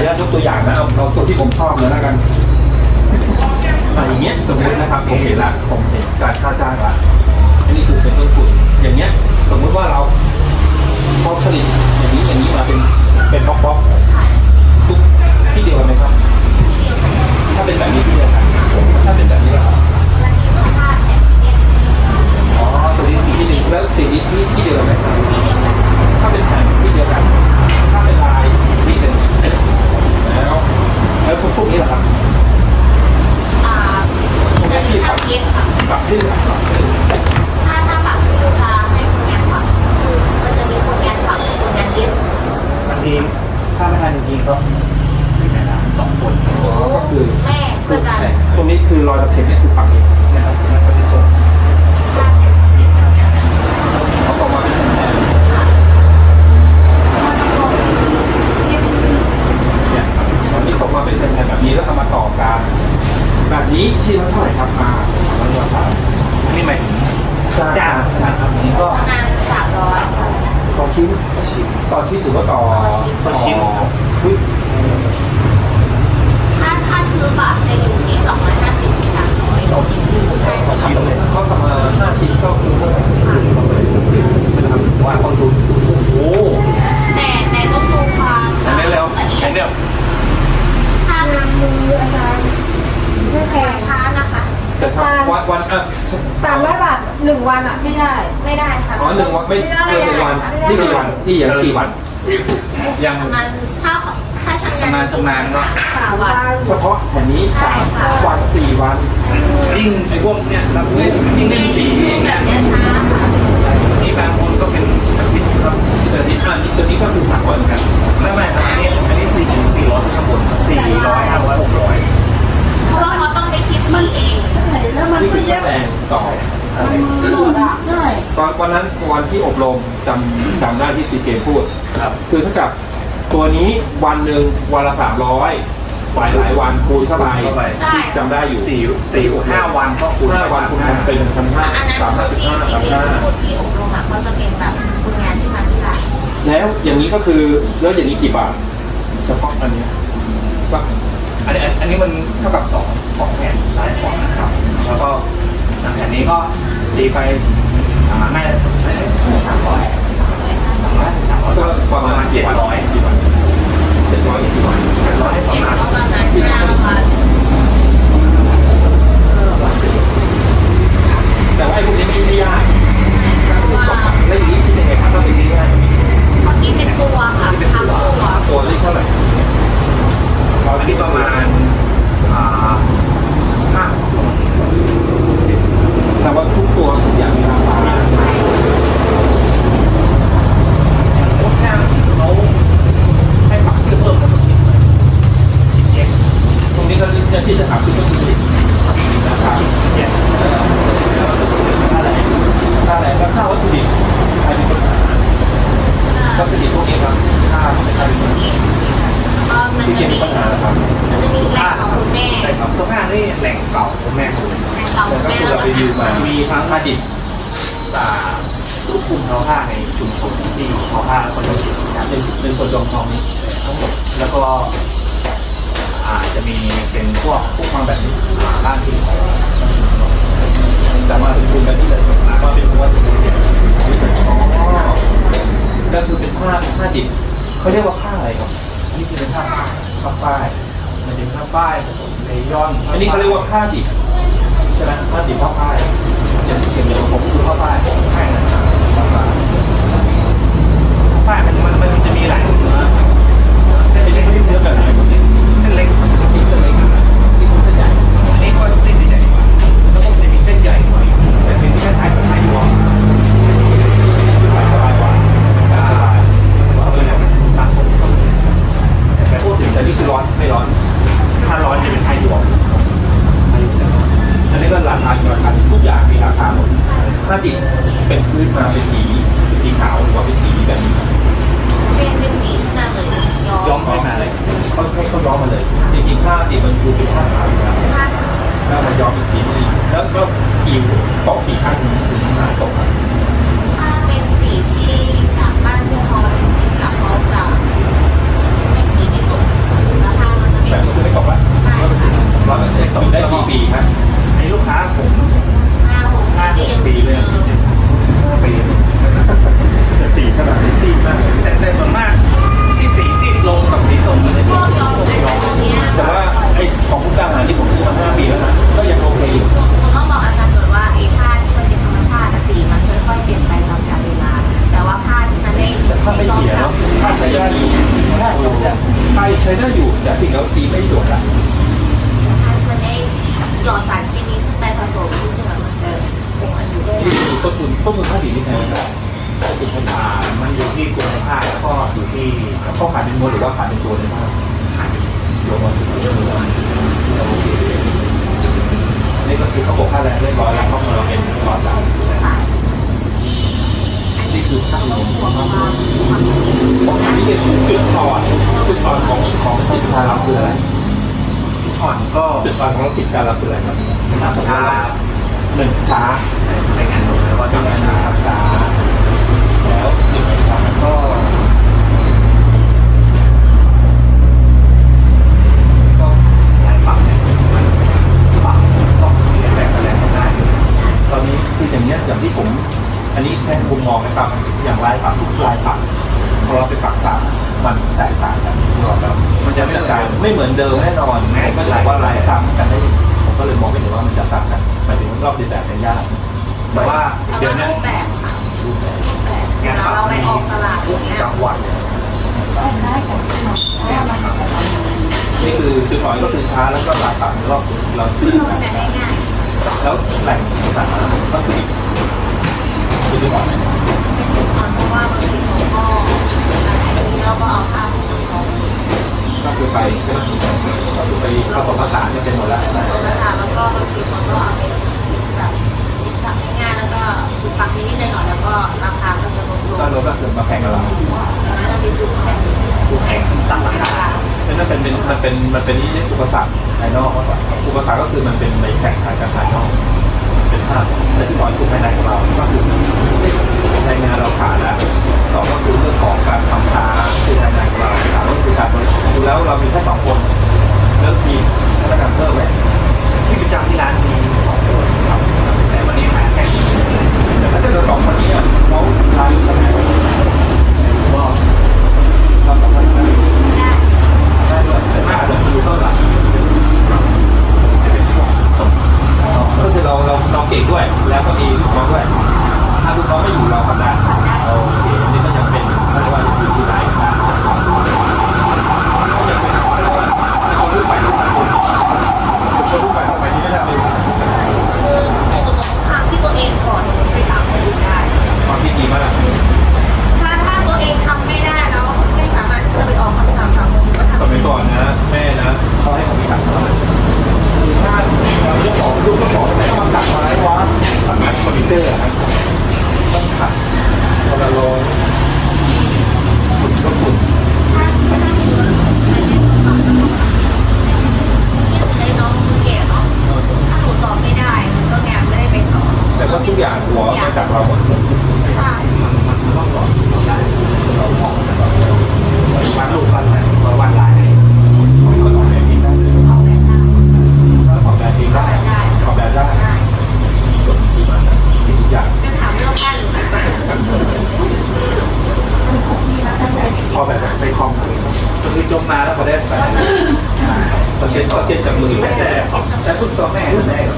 อนุญาตยกตัวอย่างนะเอาเอาตัวที่ผมชอบเลยแล้วกันอะอย่างเงี้ยสมมตินะครับผมเห็นละผมเห็นการค่าจ้างละอันนี้คือเป็นต้นทุนอย่างเงี้ยสมมุติว่าเราพอผลิตอย่างนี้อย่างนี้มาเป็นเป็นบล็อกบล็อกๆทุกที่เดียวกันไหมครับ ถ้าเป็นแบบนี้ที่เดียวกันถ้าเป็นแบบนี้ล่ะครับอ๋อตัวนี้ที่หนึ่งแล้วสีนี้ที่ที่เดียวกันไหมครับถ้าเป็นแผ่นที่เดียวกัน ถ้าเป็นลายที่หนึ่งแล้วแล้วพวกพวกนี้ล่ะครับปรับชื่อปรับชื่อ ถ้าถ้าปากชื่อจะให้คนงานปรับคือมันจะมีคนงานปรับกับคนงานเย็บบางทีถ้าไม่ทันจริงๆก็ไม่ได้ละสองคน ก็คือ แม่ช่วยกัน ใช่ตรงนี้คือรอยตะเข็บเนี่ยคือปักเองนะครับแล้วก็ที่ส่ง ถ้าแผ่นสำเร็จแบบนี้ เขาบอกว่าเป็นแผ่นเนี่ยตอนนี้ส่งมาเป็นแผ่นแบบนี้แล้วก็มาต่อกันแบบนี้ชิ้นละเท่าไหร่ครับมาแล้วราคา อันนี้หมายถึงจ้างนะครับผมก็ ประมาณสามร้อย ต่อชิ้นต่อชิ้นต่อชิ้นหรือว่าต่อ ต่อชิ้นครับ เฮ้ย ถ้าถ้าคือบัตรจะอยู่ที่สองร้อยห้าสิบสามร้อย ต่อชิ้นใช่ต่อชิ้นเลยเขาทำมาห้าชิ้นก็คือเท่าไหร่นะครับว่าต้นทุนโอ้โห แต่แต่ต้องดูความ อันนี้แล้ว ละเอีย อั ด นเนี้ย ถ้าทำมืออาจารย์ไม่แพงช้านะคะ แต่ถ้าวันวันอะ สามร้อยบาทหนึ่งวันอะไม่ได้ ไม่ได้ค่ะ อ๋อหนึ่งวันไม่เกินหนึ่งวันนี่ กี่วันนี่อย่างกี่วันยัง ประมาณถ้าถ้าชำนาญชำนาญชำนาญเนอะ สามวัน เฉพาะแผ่นนี้สามวันสี่วันยิ่งไอ้พวกเนี้ยเราเล่นยิ่งเล่นสีแบบเนี้ยช้าค่ะนี่บางคนก็เป็นอาทิตย์ครับแต่นี้อันนี้ตัวนี้ก็คือสามวันเหมือนกันไม่ไม่ครับอันนี้อันนี้สี่สี่ร้อยข้างบนสี่ร้อยห้าร้อยหกร้อยเพราะว่าเขาต้องไปคิดสีเอง ใช่แล้วมันนี่ก็คือเย็บแปลงต่อมัน โหลดอะใช่ตอนวันนั้นวันที่อบรมจำจำได้ที่ซีเกมพูด ครับคือเท่ากับตัวนี้วันหนึ่งวันละสามร้อยหลายหลายวันคูณเข้าไปเข้าไปใช่ จำได้อยู่สี่สี่ห้าวันก็คูณห้าไปวันสามคูณห้าเป็นพันห้าอันนั้นสามคืห้าอสิบที่ห้าสีสามเกมห้าพูดที่อบรมอะเขาจะเป็นแบบคนงานที่มาที่หลังแล้วอย่างนี้ก็คือแล้วอย่างนี้กี่บาทเฉพาะอันนี้ก็อันนี้อันนี้มันเท่ากับสองสองแผ่นซ้ายขวานะครับแล้วก็ แผ่นนี้ก็ดีไปอ่าน่าจะสามร้อยสามร้อยสามร้อย ก็ประมาณ เจ็ดร้อย กี่วันเจ็ดร้อยกี่วัน เจ็ดร้อยประ เด็ก มาณ ก็ประมาณห้าวัน แต่ว่าไอ้พวกนี้ไม่ไม่ยาก เพราะว่า แล้วอย่างนี้คิดยังไงครับถ้าเป็นง่าย เขาคิดเป็นตัวค่ะทำตัว ๆตัวนี้เท่าไหร่ อันนี้ประมาณอ่าห้า แต่ว่าทุกตัวทุกอย่างมีราคา อย่างพวกช่างเขาให้ปรับชื่อเพิ่มเขาต้องคิดเลยคิดแยก ตรงนี้ก็จะที่จะถามคือต้นทุนนะครับ แยก ค่าอะไรค่าอะไรก็ค่าวัตถุดิบใครเป็นคนหาวัตถุดิบพวกนี้ครับค่าไม่ใช่ค่าเป็นคน เออมัน ที่ จะ เก็บ มี ปัญหานะครับ มันจะมีแหล่งของคุณแม่ ใช่ครับตัวห้านี่แหล่งเก่า ของแม่ผมแหล่งของแล้วก็คือแล้วเราไปยืมมามีทั้งค่าดิบอ่าลูกกลุ่มทอผ้าในชุมชนที่อยู่ทอผ้าคนละชิ้นครับในในส่วนรวมทองนี้ทั้งหมดแล้วก็อาจจะมีเป็นพวกพวกมามแบบนี้ด้านสิ่งของแต่มาถึงคุณกันที่เลยมาเป็นวัตถุดิบเนี่ยอ๋อก็คือเป็นผ้าผ้าดิบเขาเรียกว่าผ้าอะไรครับอันนี้คือเป็นผ้าฝ้าผ้าฝ้าย มันจะเป็นผ้าฝ้ายผสมเลยอนอันนี้เขาเรียกว่าผ้าดิบใช่ไหมผ้าดิบผ้าผ้าอย่างอย่างอย่างผมคือผ้าผ้าใช่นะครับผ้าฝ้ายผ้าฝ้ายมันมันมันจะมีหลายเนื้อเส้นไม่เล็ใช่กไม่ได้ซื้อแบบไหนผมเนี่ยเส้นเล็ก นี่คืออะไรกันนี่คือเส้นใหญ่ อันนี้ก็เส้นใหญ่กว่าแล้วก็จะมีเส้นใหญ่กว่าอยู่แต่เป็นแค่ท้ายกับท้ายยวง ใส่สบายกว่า อ่าเอาไปเลยตัดผมเข้าไป แต่พูดถึงแต่นี่คือร้อนไม่ร้อน ถ้าร้อนจะเป็นท้ายยวง อันนี้ก็ราคาราคาทุกอย่างมีราคาหมดผ้าดิบเป็นพื้นมาเป็นสีสีขาวหรือว่าเป็นสีแบบนี้ เป็นเป็นสีทั้งนั้นเลยย้อม ย้อมไปมาเลย เขาให้เขาย้อมมาเลยจริงๆผ้าดิบมันคือเป็นผ้าขาวอยู่แล้ว ผ้า แล้วมาย้อมเป็นสีนี้แล้วก็กี่ตกกี่ขั้นถึงมาตกครับ ถ้าเป็นสีที่จากบ้านเสื้อทอจริงๆแล้วเขาจะให้สีไม่ตก ช้ได้อยู่แต่สิ่งแล้วตีไม่ตรวจละ มันได้หยอดสารเคมีขึ้นไปผสมที่เหมือนมันจะคงอายุได้ นี่คือต้นทุนต้นทุนค่าดีนี่แพงไหมต้นทุนค่า อ่ามันอยู่ที่คุณภาพแล้วก็อยู่ที่ เขาขายเป็นมวลหรือว่าขายเป็นตัวเลยมาก ขาย โยนมาถึงเรื่องเลยโอเคนี่ก็คือเขาบอกค่าแรงเรียบร้อยแล้วเขามาเราเป็นร้อยบาทนี่คือค่าลงของเขา บอกอันนี้คือจุดอ่อนจุดอ่อนของของสินค้าเราคืออะไรอ่อนก็จุดอ่อนของสินค้าเราคืออะไรครับช้าหนึ่งช้าในงานลงแล้วก็ทำทำงางานนช้าช้าแล้วหนึ่งช้าก็ก็ นี่คือจุดอ่อนก็คือช้าแล้วก็ลายปักรอบเรามันได้ง่ายแล้วแหล่งต่างๆก็คืออีกคือจุดอ่อนไหมเพราะว่าบางทีเขาก็อันนี้เราก็เอาภาพของเขาก็คือไปก็คือไปผสมผสานกันเป็นหมดแล้วผสมผสาแล้วก็บางทีเขาก็เอาไปแบบทำง่ายๆแล้วก็ปักนิดหน่อยแล้วก็ราคาก็จะลดลก็ลดก็คือมาแข่งกับเรา แล้วเรามีจุดแข็ง คู่แข่งตัดราคา นั่นเป็นเป็นมันเป็นมันเป็นนี่อุปสรรคภายนอกมากกว่าอุปสรรคก็คือมันเป็นในแข่งขันกันภายนอกเป็นภาพแต่ที่บอยคือภายในของเราก็คือในงานเราขาดแล้วสองก็คือเรื่องของการทำช้าคือภายในของเราสามก็คือการบริหารดูแล้วเรามีแค่สองคนแล้วมีพนักงานเพิ่มไหมที่ประจำที่ร้านมีสองคนครับแต่วันนี้หาแค่ แต่ถ้าเกิดสองคนนี้อะเขาลาอยู่ทำไงก็เราสามารถได้ ได้ ได้ด้วยแต่ถ้าอาจจะดูเท่าไหร่จะเป็นที่บอกสมก็คือเราเราเราเก่งด้วย แล้วก็มีลูกน้องด้วย ถ้าลูกน้องไม่อยู่เราทำได้โอเคอันนี้ก็ยังเป็นเรียกว่าอยู่ที่ไหนนะก็ยังเป็นเรียกว่าคนรุ่นใหม่ทุกคนคนรุ่นใหม่สมัยนี้ไม่ทำเอง คือสมมติทำที่ตัวเองก่อนไปสามคนอื่นได้ ความคิดดีมาก ถ้าถ้าตัวเองทำไม่ได้แล้วไม่สามารถที่จะไปออกคำสั่งสามคนอื่นก็ ส ทำ มัยก่อนนะ แม่นะเขาให้ผมมีตังค์เท่าไหร่คือถ้าเราจะบอกลูกก็บอกไม่ต้องมาตัดไม้วะตัดไม้คอมพิวเตอร์ครับต้องขัดคนละร้อยฝุ่นก็ฝุ่น ถ้าถ้าได้ที่จะได้น้องเก๋เนาะถ้าหนูตอบไม่ได้มันก็งานไม่ได้ไปต่อ แต่ว่าทุกอย่างหัวมาจากเราหมดเลย ใช่ มันมันต้องสอนเราได้เรามองแต่เราวาดรูปวาดอะไรเราวาดลายให้ ของเราออกแบบเองได้ ออกแบบได้ ถ้าออกแบบเองได้ออกแบบได้ ได้ มีกฎที่มามีทุกอย่าง จะถามเรื่องบ้านหรือไม่บ้าน พอแบบไปคอม ยกมาแล้วพอได้ไปสเก็ตสเก็ตจากมือแต่แต่คุณตัวแม่คุณแม่กับ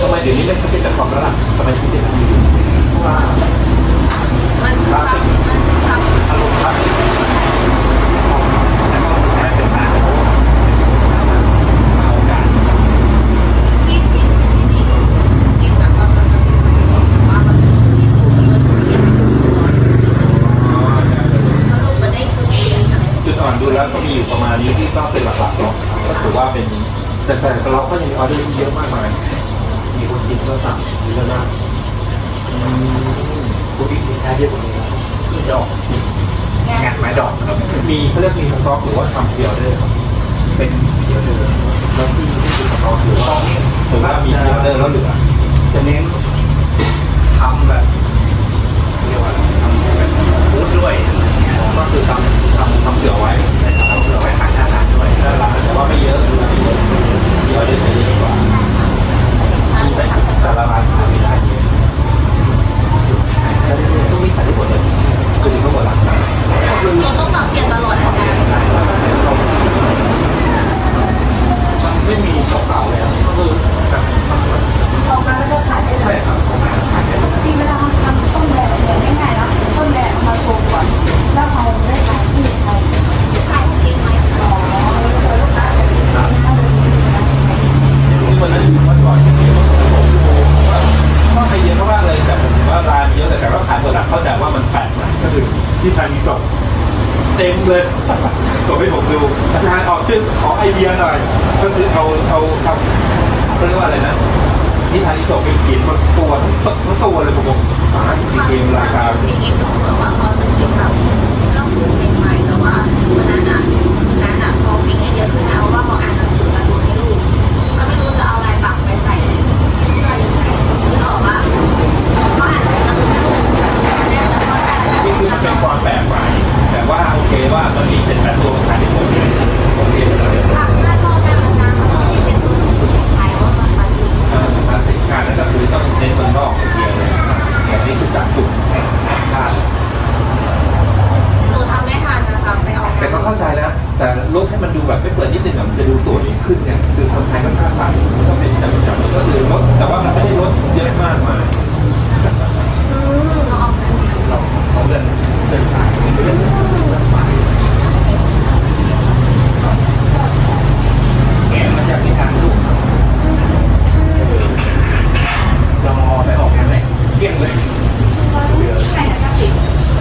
ทำไมเดี๋ยวนี้ไม่สเก็ตจากความแล้วล่ะทำไมถึงเก็ตจากมือเพราะว่ามันซับอารมณ์ซับาสสิก แล้วก็ใช้เป็นมาโอ้ มาโอกาส ที่ที่ที่นี่เก่งแบบว่ามันจะเป็นว่ามันที่ถูกมันถูกเก็บแล้วลูกมันได้คือเขียนอะไร จุ ดอ่อนดูแล้วก็มีอยู่ประมาณนี้ที่ก็เป็นหลักๆเนาะก็ถือว่าเป็นแต่แต่เราก็ยังมีออเดอร์เยอะมากมาย มีคนกินก็สั่งเยอะมากผู้ที่สินค้าเยอะกว่านี้คือดอกงานไม้ดอกครับ มีเขาเรียกมีสต็อกหรือว่าทำเพียวเดอร์เป็นเยอะเลยแล้วที่ที่มีสต็อกหรือว่าหรือว่ามีเพียวเดอร์แล้วเหลือ จะเน้นทำแบบเรียกว่าทำแบบพูดด้วย ก็คือทำทำทำเสือไว้ ทำเผื่อไว้ขายหน้าร้านด้วย หน้าร้านแต่ว่าไม่เยอะหรือว่าไม่เยอะมีออเดอร์จะเยอะกว่ามีไหมแต่ละร้านขายไม่ได้เยอะแต่ทุกนี้ขายได้หมดเลยคือถึงก็หมดละคือ เราต้องปรับเปลี่ยนตลอดอาจารย์ มันไม่มีของเก่าแล้วก็คือแบบ ออกมาแล้วก็ขายได้เล ใช่ ย ครับของใหม่ขายได้หมด ที่เวลาเราทำต้นแบบเนี่ยง่ายๆแล้วต้นแบบเอามาโชว์ก่อน แล้วเราได้ขายที่ไทย ลูกค้า ส่งให้ผมดูอาจารย์ออกชื่อขอไอเดียหน่อย ก็คือเอาเอาทำเขาเรียกว่าอะไรนะนิทานอิโศกไปเขียนบนตัวทั้งตัวทั้งตัวเลยผมบอกตายจริงเกมราคาซีเกมก็เหมือนว่าเขาจะคิดแบบเรื่องฟูเพลงใหม่แต่ว่าวันนั้นอะวันนั้นอะเขามีไอเดียขึ้นมาเพราะว่าเขาอ่านหนังสือการ์ตูให้ลูกเขาไม่รู้จะเอาลายปักไปใส่ที่เสื้อยังไงคือออกว่าเขาอ่านหนังสือการ์ตูนให้ลูกแต่แน่จะเข้าใจนี่คือมันเป็นความแปลกใหม่ ว่าโอเคว่ามันมีเป็นแปดตัวขายในผมเนี่ยโอเคแล้วเนี่ยค่ะน่าชอบมากอาจารย์เขาชอบที่เป็นตัวหนังสือของไทยว่ามันมาซื้อเอ่อภาษีการนั่นก็คือต้องเน้นคนนอกอย่างเดียวเลยอย่างนี้คือจับจุดแห่งชาติหนูทำไม่ทันนะคะไปออกแต่ก็เข้าใจนะ แต่ลดให้มันดูแบบไม่เปิดนิดนึงอะมันจะดูสวยขึ้นเนี่ยคือคนไทยก็ค่อนข้างใส่ก็เป็นจับจับก็คือลดแต่ว่ามันไม่ได้ลดเยอะมากมาย อืมเราออกแบบนี้ เราเขาเดินเดินสายเดินสายแกะมาจากนิทานลูกเรามองไปออกงานเลยเกลี้ยงเลย ใส่กระติก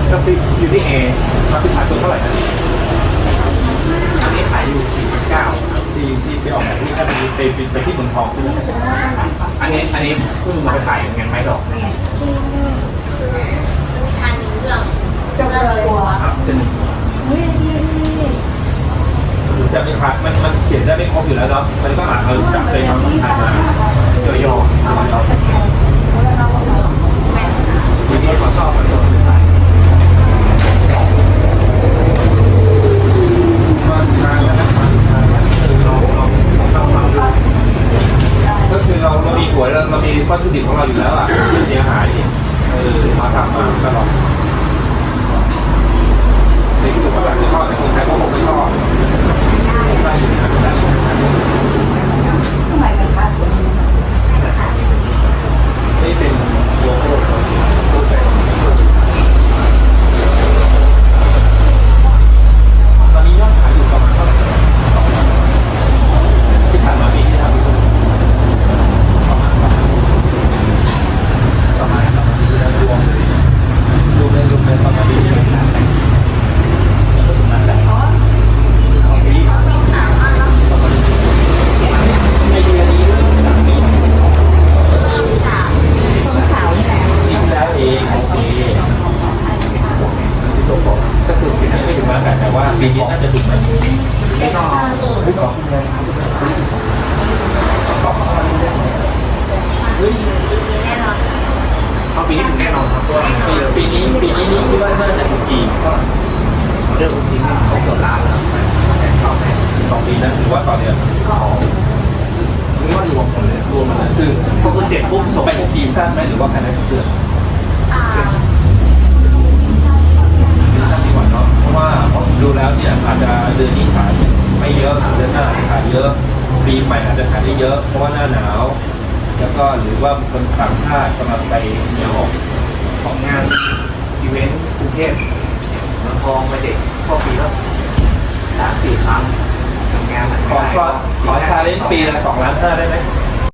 กราฟิกอยู่ที่เอมาเป็นขายตัวเท่าไหร่นะ อันนี้ขายอยู่สี่เก้า ที่ที่ไปออกแบบที่ถ้ามันไปไปไปที่เมืองทองใช่ไหม อันนี้อันนี้เพิ่งมาไปขายงานไม้ดอกนิทานหนึ่งเรื่องจะเลยตัวครับจะมีนี่นี่นี่จะมีครับมันมันเขียนได้ไม่ครบอยู่แล้วเนาะมันก็อาจเราจับใจความสำคัญมาย่อเอาเราสแกนแล้วเราก็บอกๆทีนี้เขาชอบมันตัวขายมันทางแล้วนะทางแล้วคือเราเราเราทำดูก็คือเราเรามีหัวเราเรามี วัตถุดิบของเราอยู่แล้วอะไม่เสียหายเออมาทำมาตลอดนี่คือฝรั่งไม่ชอบแต่คนไทยก็คงไม่ชอบได้อยู่นะแต่ทำไมกันคะนี่เป็นโลโก้ของรูปแบบตอนนี้ยอดขายอยู่ประมาณเท่าไหร่ที่ผ่านมาปีที่ทำอยู่ประมาณประมาณประมาณประมาณรวมเลยรวมเลยรวมเลยประมาณปีที่แล้วนั่นแหละเอาปีประมาณไอเดียนี้เริ่มจากปี ส้มขาวนี่แหละ นี่แล้วเองโอเคที่ตัวบอกก็คือปีนี้ไม่ถึงมาแต่แต่ ว่าปีนี้น่าจะถึงไหมเอาปีนี้ถึงแน่นอนครับเพราะว่าปีปีนี้ปีนี้นี่คิดว่าน่าจะถึงกี่เรื่องจริงๆเขาเกือบล้านแล้วแต่เข้าแสนสองปีนะหรือว่าต่อเดือนนี่ว่ารวมหมดเลยรวมหมันนะคือก็คือเสร็จปุ๊บส่งไปอีกซีซั่นไหมหรือว่าภายในเดือน ดูแล้วเนี่ยอาจจะเดือนนี้ขายไม่เยอะเดือนหน้าขายเยอะ ปีใหม่อาจจะขายได้เยอะ เพราะว่าหน้าหนาว แล้วก็หรือว่าคนต่างชาติกำลังไปเนี่ยออกของงานอีเวนต์กรุงเทพเมืองทองมาเด็กก็ปีละสามสี่ครั้งทำงานมันขอชอขอชาเลนจ์ปีละสองล้านห้าได้ไหม